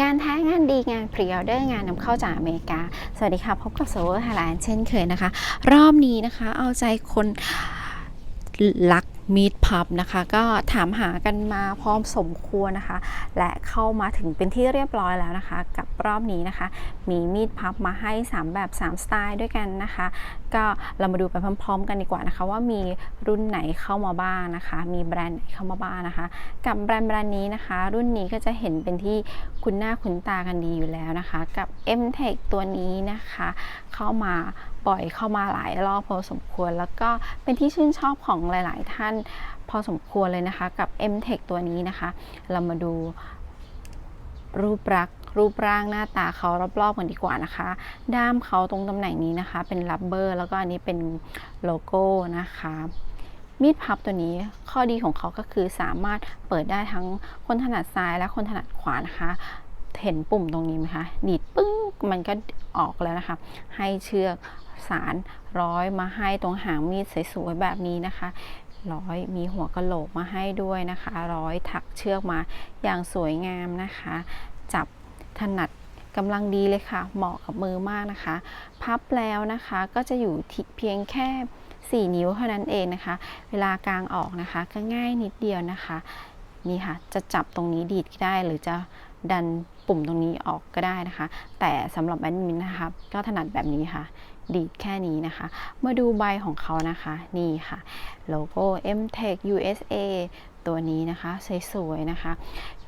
งานแท้งานดีงานพรีออเดอร์งานนำเข้าจากอเมริกา สวัสดีค่ะ พบกับโซเวอร์ฮาลานเช่นเคยนะคะ รอบนี้นะคะ เอาใจคนรักมีดพับนะคะ ก็ถามหากันมาพร้อมสมควรนะคะ และเข้ามาถึงเป็นที่เรียบร้อยแล้วนะคะ กับรอบนี้นะคะ มีมีดพับมาให้ 3 แบบ 3 สไตล์ด้วยกันนะคะ ก็เรามาดูไปพร้อม ๆ กันดีกว่านะคะ ว่ามีรุ่นไหนเข้ามาบ้างนะคะ มีแบรนด์ไหนเข้ามาบ้างนะคะ กับแบรนด์แบรนด์นี้นะคะ รุ่นนี้ก็จะเห็นเป็นที่คุ้นหน้าคุ้นตากันดีอยู่แล้วนะคะ กับ m t e c h ตัวนี้นะคะ เข้ามาปล่อยเข้ามาหลายรอบพอสมควร แล้วก็เป็นที่ชื่นชอบของหลาย ๆ ท่านพอสมควรเลยนะคะ กับ m t e c h ตัวนี้นะคะ เรามาดูรูปรักษรูปร่างหน้าตาเขารอบๆกันดีกว่านะคะ ด้ามเขาตรงตำแหน่งนี้นะคะ เป็นรับเบอร์แล้วก็อันนี้เป็นโลโก้นะคะ มีดพับตัวนี้ข้อดีของเขาก็คือสามารถเปิดได้ทั้งคนถนัดซ้ายและคนถนัดขวานะคะ เห็นปุ่มตรงนี้ไหมคะ ดีดปึ้งมันก็ออกแล้วนะคะ ให้เชือกสารร้อยมาให้ตรงหางมีดสวยๆแบบนี้นะคะ ร้อยมีหัวกะโหลกมาให้ด้วยนะคะ ร้อยถักเชือกมาอย่างสวยงามนะคะ จับถนัดกำลังดีเลยค่ะ เหมาะกับมือมากนะคะ พับแล้วนะคะก็จะอยู่เพียงแค่ 4 นิ้วเท่านั้นเองนะคะ เวลากลางออกนะคะ ก็ง่ายนิดเดียวนะคะ นี่ค่ะ จะจับตรงนี้ดีดก็ได้ หรือจะดันปุ่มตรงนี้ออกก็ได้นะคะ แต่สำหรับแอดมินนะคะ ก็ถนัดแบบนี้ค่ะ ดีดแค่นี้นะคะ มาดูใบของเขานะคะ นี่ค่ะ โลโก้ MTech USA ตัวนี้นะคะ สวยๆนะคะ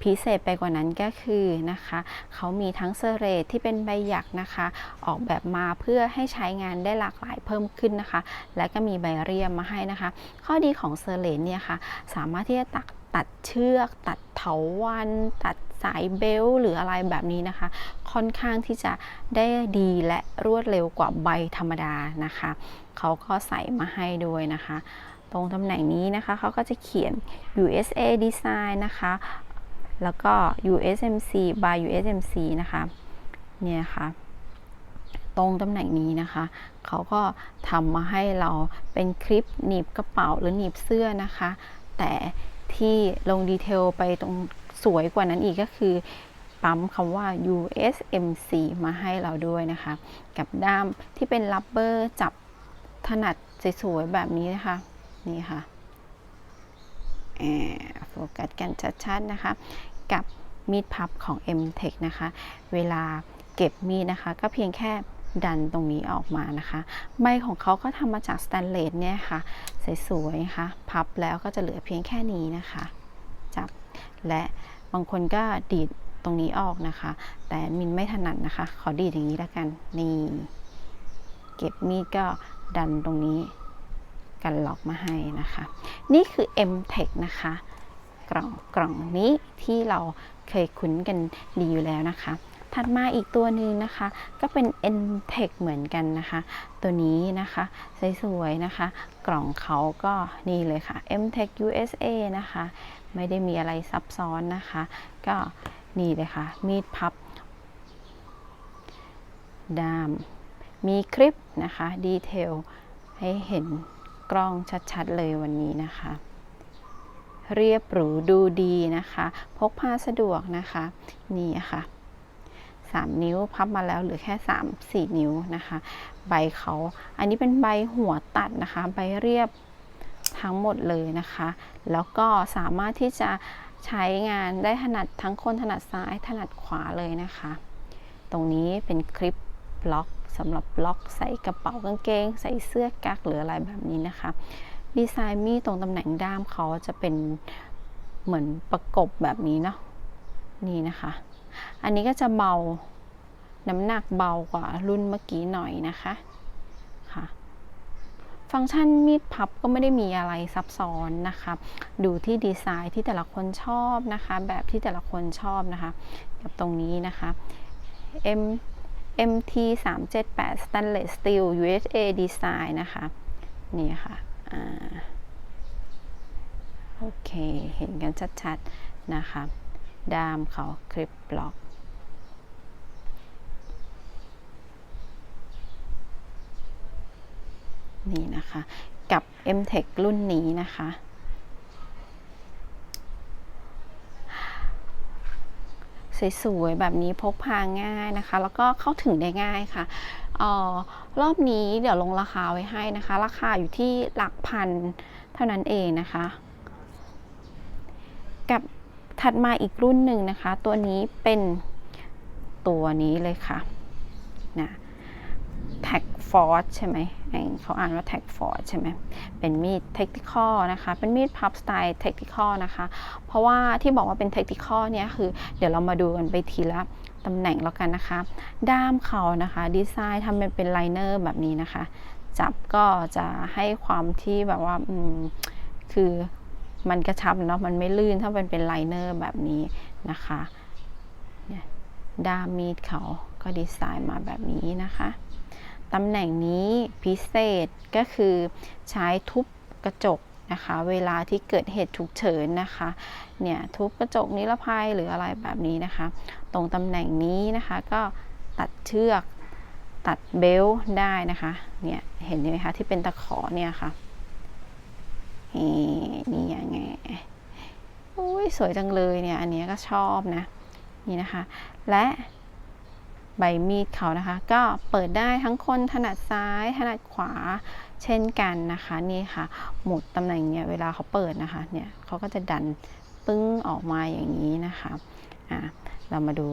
พิเศษไปกว่านั้นก็คือนะคะ เขามีทั้งเซเรตที่เป็นใบหยักนะคะ ออกแบบมาเพื่อให้ใช้งานได้หลากหลายเพิ่มขึ้นนะคะ และก็มีใบเรียมมาให้นะคะ ข้อดีของเซเลตเนี่ยค่ะ สามารถที่จะตัดตัดเชือก ตัดเถาวันตัด สายเบลต์หรืออะไรแบบนี้นะคะ ค่อนข้างที่จะได้ดีและรวดเร็วกว่าใบธรรมดานะคะ เขาก็ใส่มาให้ด้วยนะคะ ตรงตำแหน่งนี้นะคะเขาก็จะเขียน USA Design นะคะ แล้วก็ USMC by USMC นะคะ เนี่ยค่ะตรงตำแหน่งนี้นะคะ เขาก็ทำมาให้เราเป็นคลิปหนีบกระเป๋าหรือหนีบเสื้อนะคะ แต่ที่ลงดีเทลไปตรง สวยกว่านั้นอีกก็คือปั๊มคำว่า USMC มาให้เราด้วยนะคะ กับด้ามที่เป็นรับเบอร์จับถนัดสวยๆแบบนี้นะคะ นี่ค่ะโฟกัสกันชัดๆนะคะ กับมีดพับของ M-Tech นะคะ เวลาเก็บมีดนะคะ ก็เพียงแค่ดันตรงนี้ออกมานะคะ ใบของเขาก็ทำมาจากสแตนเลสเนี่ยค่ะ สวยๆค่ะพับแล้วก็จะเหลือเพียงแค่นี้นะคะ และบางคนก็ดีดตรงนี้ออกนะคะ แต่มินไม่ถนัดนะคะ ขอดีดอย่างนี้แล้วกัน นี่ เก็บมีดก็ดันตรงนี้กันล็อกมาให้นะคะ นี่คือ M-Tech นะคะ กล่องกล่องนี้ที่เราเคยคุ้นกันดีอยู่แล้วนะคะ ถัดมาอีกตัวหนึ่งนะคะ ก็เป็น M-Tech เหมือนกันนะคะ ตัวนี้นะคะสวยๆนะคะ กล่องเขาก็นี่เลยค่ะ M-Tech USA นะคะ ไม่ได้มีอะไรซับซ้อนนะคะ ก็นี่เลยค่ะ มีดพับดาม มีคลิปนะคะ ดีเทล ให้เห็นกล้องชัดๆเลยวันนี้นะคะ เรียบหรูดูดีนะคะ พกพาสะดวกนะคะ นี่ค่ะ 3 นิ้ว พับมาแล้วเหลือแค่3 4 นิ้วนะคะ ใบเขาอันนี้เป็นใบหัวตัดนะคะ ใบเรียบทั้งหมดเลยนะคะ แล้วก็สามารถที่จะใช้งานได้ถนัดทั้งคนถนัดซ้ายถนัดขวาเลยนะคะ ตรงนี้เป็นคลิปบล็อกสำหรับบล็อกใส่กระเป๋ากางเกง ใส่เสื้อกั๊กหรืออะไรแบบนี้นะคะ ดีไซน์มีตรงตำแหน่งด้ามเขาจะเป็นเหมือนประกบแบบนี้เนาะนี่นะคะ อันนี้ก็จะเบา น้ำหนักเบากว่ารุ่นเมื่อกี้หน่อยนะคะค่ะ ฟังก์ชันมีดพับก็ไม่ได้มีอะไรซับซ้อนนะคะ ดูที่ดีไซน์ที่แต่ละคนชอบนะคะ แบบที่แต่ละคนชอบนะคะ กับตรงนี้นะคะ M MT 378 Stainless Steel USA Design นะคะ นี่ค่ะโอเค เห็นกันชัดๆ นะคะ ด้ามเขาคลิปบล็อกนี่นะคะ กับ MTech รุ่นนี้นะคะ สวยๆ แบบนี้พกพาง่ายนะคะ แล้วก็เข้าถึงได้ง่ายค่ะออรอบนี้เดี๋ยวลงราคาไว้ให้นะคะ ราคาอยู่ที่หลักพันเท่านั้นเองนะคะ กับ ถัดมาอีกรุ่นหนึ่งนะคะ ตัวนี้เป็นตัวนี้เลยค่ะนะแท็กฟอร์ใช่ไหมเขาอ่านว่าแท็กฟอร์ใช่ไหมเป็นมีดเทคนิคอนะคะ เป็นมีดพับสไตล์เทคนิคอนะคะ เพราะว่าที่บอกว่าเป็นเทคนิคอเนี่ยคือเดี๋ยวเรามาดูกันไปทีละตำแหน่งแล้วกันนะคะ ด้ามเขานะคะ ดีไซน์ทำเป็นเป็นไลเนอร์แบบนี้นะคะ จับก็จะให้ความที่แบบว่าคือ มันกระชับเนาะมันไม่ลื่นถ้าเป็นเป็นไลเนอร์แบบนี้นะคะเนี่ยด้ามมีดเขาก็ดีไซน์มาแบบนี้นะคะตำแหน่งนี้พิเศษก็คือใช้ทุบกระจกนะคะ เวลาที่เกิดเหตุฉุกเฉินนะคะ เนี่ยทุบกระจกนิรภัยหรืออะไรแบบนี้นะคะ ตรงตำแหน่งนี้นะคะก็ตัดเชือกตัดเบลต์ได้นะคะ เนี่ยเห็นไหมคะที่เป็นตะขอเนี่ยค่ะ นี่ยังไงโอ้ยสวยจังเลยเนี่ย อันนี้ก็ชอบนะ นี่นะคะ และใบมีดเขานะคะ ก็เปิดได้ทั้งคนถนัดซ้ายถนัดขวาเช่นกันนะคะนี่ค่ะ หมุดตำแหน่งเนี่ยเวลาเขาเปิดนะคะเนี่ยเขาก็จะดันปึ้งออกมาอย่างนี้นะคะอะเรามาดู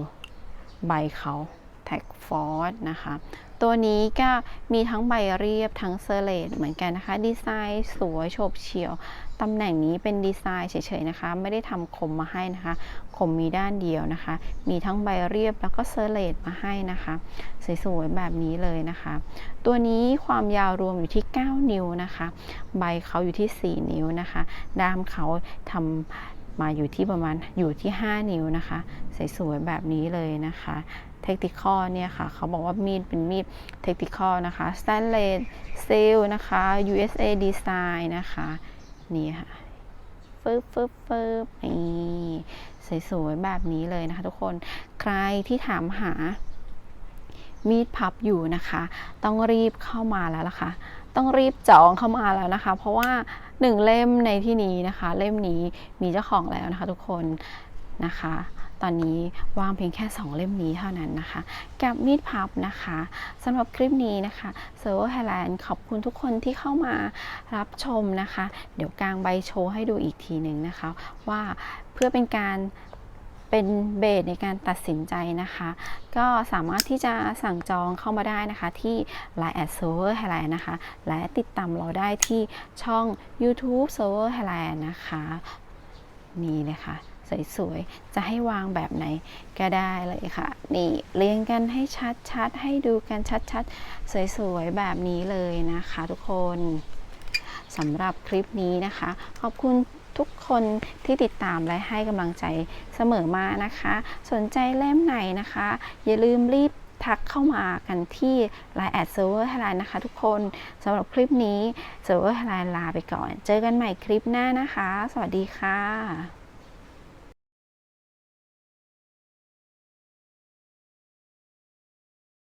ใบเขาแท็กฟอร์นะคะ ตัวนี้ก็มีทั้งใบเรียบทั้งเซเลตเหมือนกันนะคะ ดีไซน์สวยโฉบเฉี่ยว ตำแหน่งนี้เป็นดีไซน์เฉยๆนะคะ ไม่ได้ทำคมมาให้นะคะ คมมีด้านเดียวนะคะ มีทั้งใบเรียบแล้วก็เซเลตมาให้นะคะ สวยๆแบบนี้เลยนะคะ ตัวนี้ความยาวรวมอยู่ที่ 9 นิ้วนะคะ ใบเขาอยู่ที่ 4 นิ้วนะคะ ด้ามเขาทำมาอยู่ที่ประมาณอยู่ที่ 5 นิ้วนะคะ สวยๆแบบนี้เลยนะคะเทคนิคอเนี่ยค่ะ เขาบอกว่ามีดเป็นมีดเทคนิคอนะคะสแตนเลสเซลนะคะ USA Design นะคะ นี่ค่ะฟึบฟึบฟึบนี่สวยๆแบบนี้เลยนะคะทุกคนใครที่ถามหามีดพับอยู่นะคะ ต้องรีบเข้ามาแล้วล่ะค่ะ ต้องรีบจองเข้ามาแล้วนะคะ เพราะว่าหนึ่งเล่มในที่นี้นะคะ เล่มนี้มีเจ้าของแล้วนะคะ ทุกคนนะคะ ตอนนี้วางเพียงแค่ 2 เล่มนี้เท่านั้นนะคะ กับมีดพับนะคะสำหรับคลิปนี้นะคะเซอร์ v ไ r ไ i แลนด์ขอบคุณทุกคนที่เข้ามารับชมนะคะ เดี๋ยวกลางใบโชว์ให้ดูอีกทีหนึ่งนะคะ ว่าเพื่อเป็นการเป็นเบสในการตัดสินใจนะคะ ก็สามารถที่จะสั่งจองเข้ามาได้นะคะ ที่ Line at Server Thailand นะคะ และติดตามเราได้ที่ช่อง YouTube Server Thailand นะคะ นี่เลยค่ะ สวยๆ จะให้วางแบบไหนก็ได้เลยค่ะ นี่เรียงกันให้ชัดๆ ให้ดูกันชัดๆ สวยๆ แบบนี้เลยนะคะทุกคนสำหรับคลิปนี้นะคะ ขอบคุณทุกคนที่ติดตามและให้กำลังใจเสมอมานะคะ สนใจเล่มไหนนะคะ อย่าลืมรีบทักเข้ามากันที่ Line แอดเซิร์ฟเวอร์ไทยแลนด์นะคะทุกคนสำหรับคลิปนี้เซิร์ฟเวอร์ไทยแลนด์ลาไปก่อน เจอกันใหม่คลิปหน้านะคะ สวัสดีค่ะ